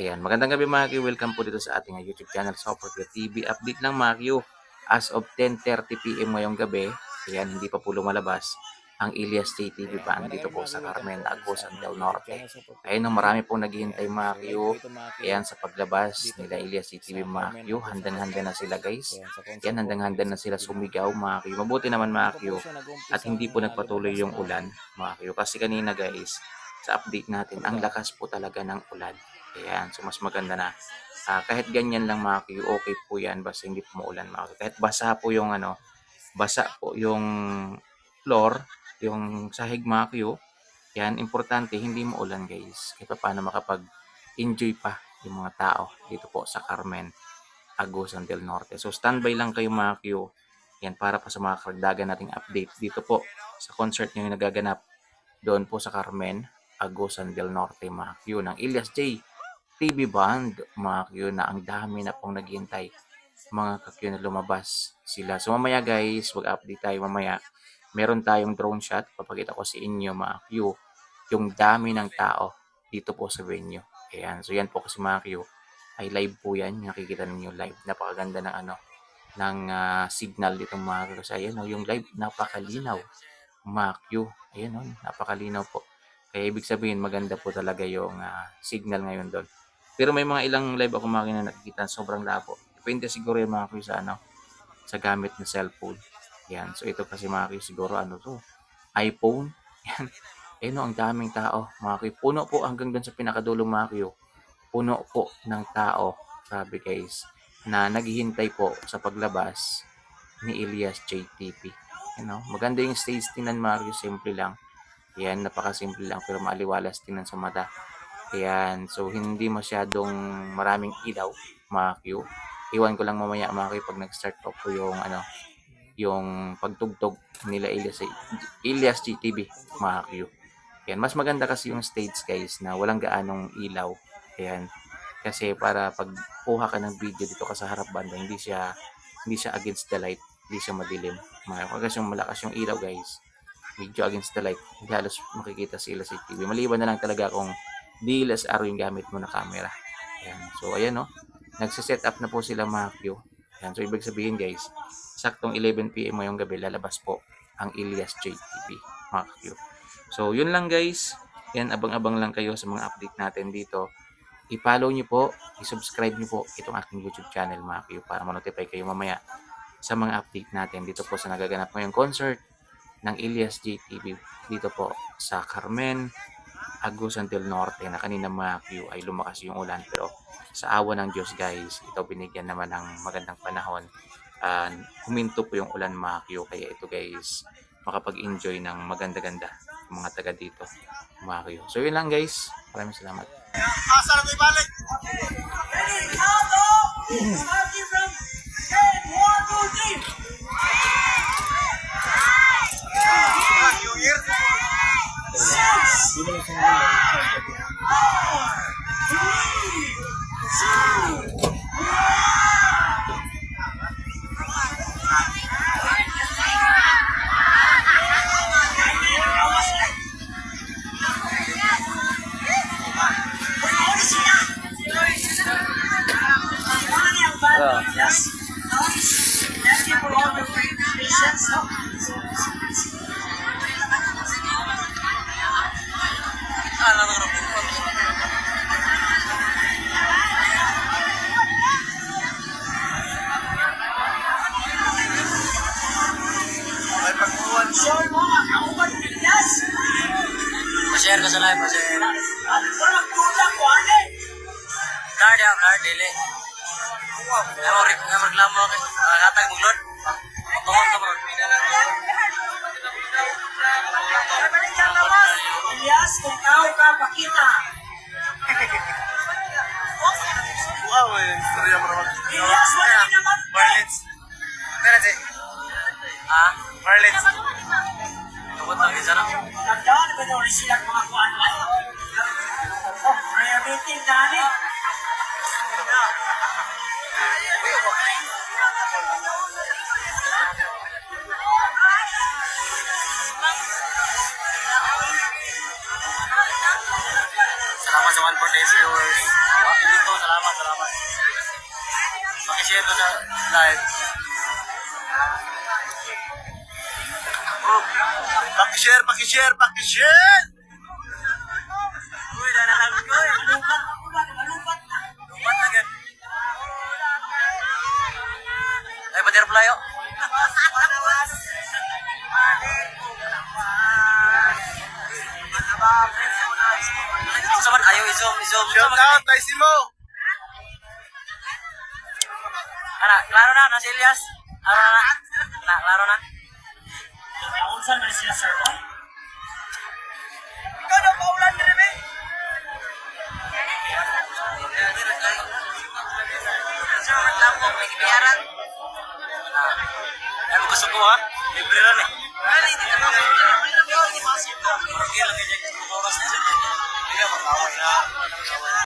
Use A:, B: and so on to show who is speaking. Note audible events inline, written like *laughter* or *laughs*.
A: Ayan, magandang gabi mga Q. Welcome po dito sa ating uh, YouTube channel, Soportia TV. Update lang mga Q. As of 10.30pm ngayong gabi, ayan, hindi pa po lumalabas ang Ilias JTV pa dito po sa Carmen, Agusan del Norte. Ayun, no, marami pong naghihintay mga Q. Ayan, sa paglabas nila Ilias JTV mga Q. Handang-handa na sila guys. Ayan, handang-handa na sila sumigaw mga Q. Mabuti naman mga Q. At hindi po nagpatuloy yung ulan mga Q. Kasi kanina guys, sa update natin, ang lakas po talaga ng ulan. Ayan, so mas maganda na. Ah, kahit ganyan lang mga Q, okay po yan basta hindi po maulan mga Q. Kahit basa po yung ano, basa po yung floor, yung sahig mga Q, yan, importante hindi maulan guys. Pa paano makapag-enjoy pa yung mga tao dito po sa Carmen, Agusan del Norte. So standby lang kayo mga Q. Yan para pa sa mga karagdagan nating update dito po sa concert yung nagaganap doon po sa Carmen, Agusan del Norte mga Q ng Ilyas J. TV Band mga Q na ang dami na pong naghihintay mga kakyo na lumabas sila. So mamaya guys, mag-update tayo mamaya. Meron tayong drone shot. Papakita ko sa inyo mga Q yung dami ng tao dito po sa venue. Ayan. So yan po kasi mga Q ay live po yan. Nakikita ninyo live. Napakaganda ng ano ng ah, signal dito mga Q. Kasi ayan o, yung live napakalinaw. Mga Q. Ayan o, napakalinaw po. Kaya ibig sabihin maganda po talaga yung ah, signal ngayon doon. Pero may mga ilang live ako makina nakikita sobrang labo. Depende siguro yung mga kuya sa ano, sa gamit na cellphone. Yan. So ito kasi mga kuya siguro ano to, iPhone. *laughs* Yan. Eh no, ang daming tao mga kuya. Puno po hanggang doon sa pinakadulo mga kuya. Puno po ng tao. Grabe guys. Na naghihintay po sa paglabas ni Elias JTP. You know, maganda yung stage tingnan mga kuya. Simple lang. Yan, napakasimple lang pero maaliwalas tingnan sa mata. Ayan, so hindi masyadong maraming ilaw, mga Q. Iwan ko lang mamaya mga Q pag nag-start pa po yung ano, yung pagtugtog nila Elias, Elias GTV, mga Q. Ayan, mas maganda kasi yung stage guys na walang gaanong ilaw. Ayan, kasi para pag kuha ka ng video dito ka sa harap banda, hindi siya hindi siya against the light, hindi siya madilim. Mga kasi yung malakas yung ilaw guys, video against the light, hindi halos makikita sila sa TV. Maliban na lang talaga kung DSLR yung gamit mo na camera. Ayan. So, ayan no. Nagsiset up na po sila mga Q. Ayan. So, ibig sabihin guys, saktong 11pm ngayong gabi, lalabas po ang Ilias JTV mga Q. So, yun lang guys. Yan, abang-abang lang kayo sa mga update natin dito. I-follow nyo po, i-subscribe nyo po itong aking YouTube channel mga Q para ma-notify kayo mamaya sa mga update natin dito po sa nagaganap ngayong concert ng Ilias JTV dito po sa Carmen, Agusan del Norte na kanina mga Q ay lumakas yung ulan. Pero sa awa ng Diyos guys ito binigyan naman ng magandang panahon. Uh, huminto po yung ulan mga Q. Kaya ito guys makapag-enjoy ng maganda-ganda mga taga dito mga Q. So yun lang guys. Maraming salamat.
B: Asa na may balik? New
C: Thank
B: May pagkuhan.
C: Sure mo, ako ba Pilipinas?
D: Pa-share ka sa live, pa-share.
C: Wala magtulak ko, ane.
D: Blur diya, blur, dili. Ay mo, ay mo reklamo ka. Uh,
C: Elias, kung tao ka, pakita.
B: Wow, eh. Istorya mo naman.
C: Elias, wala ka naman.
B: Marlins. Kaya si
D: Ha?
B: Marlins.
D: Tungkol lang isa na.
C: Tandaan, ba na ulit silang mga kuhan ay? Oh, prayer meeting na ni.
D: Salamat sa 1 for days viewers. salamat, salamat. Pakishare ko sa live.
B: Pakishare, pakishare, pakishare!
D: Uy, danahan ko eh.
C: Malupat ako ba? Malupat na.
D: Lumat na gan. Ay, butterfly oh. Sa man ayaw i-zoom, i-zoom.
B: Shout out, Taisi mo!
D: Ana, klaro na, nasa Elias. Klaro na. Na, klaro na.
C: Naunsan man sila sir boy?
B: Ikaw na paulan din eh!
D: Lampok, may kibiyaran. Ano gusto ko ha? Libre lang eh. Ano, hindi na ako. Hindi lang ganyan. Oras na siya. Hindi ka makaway na.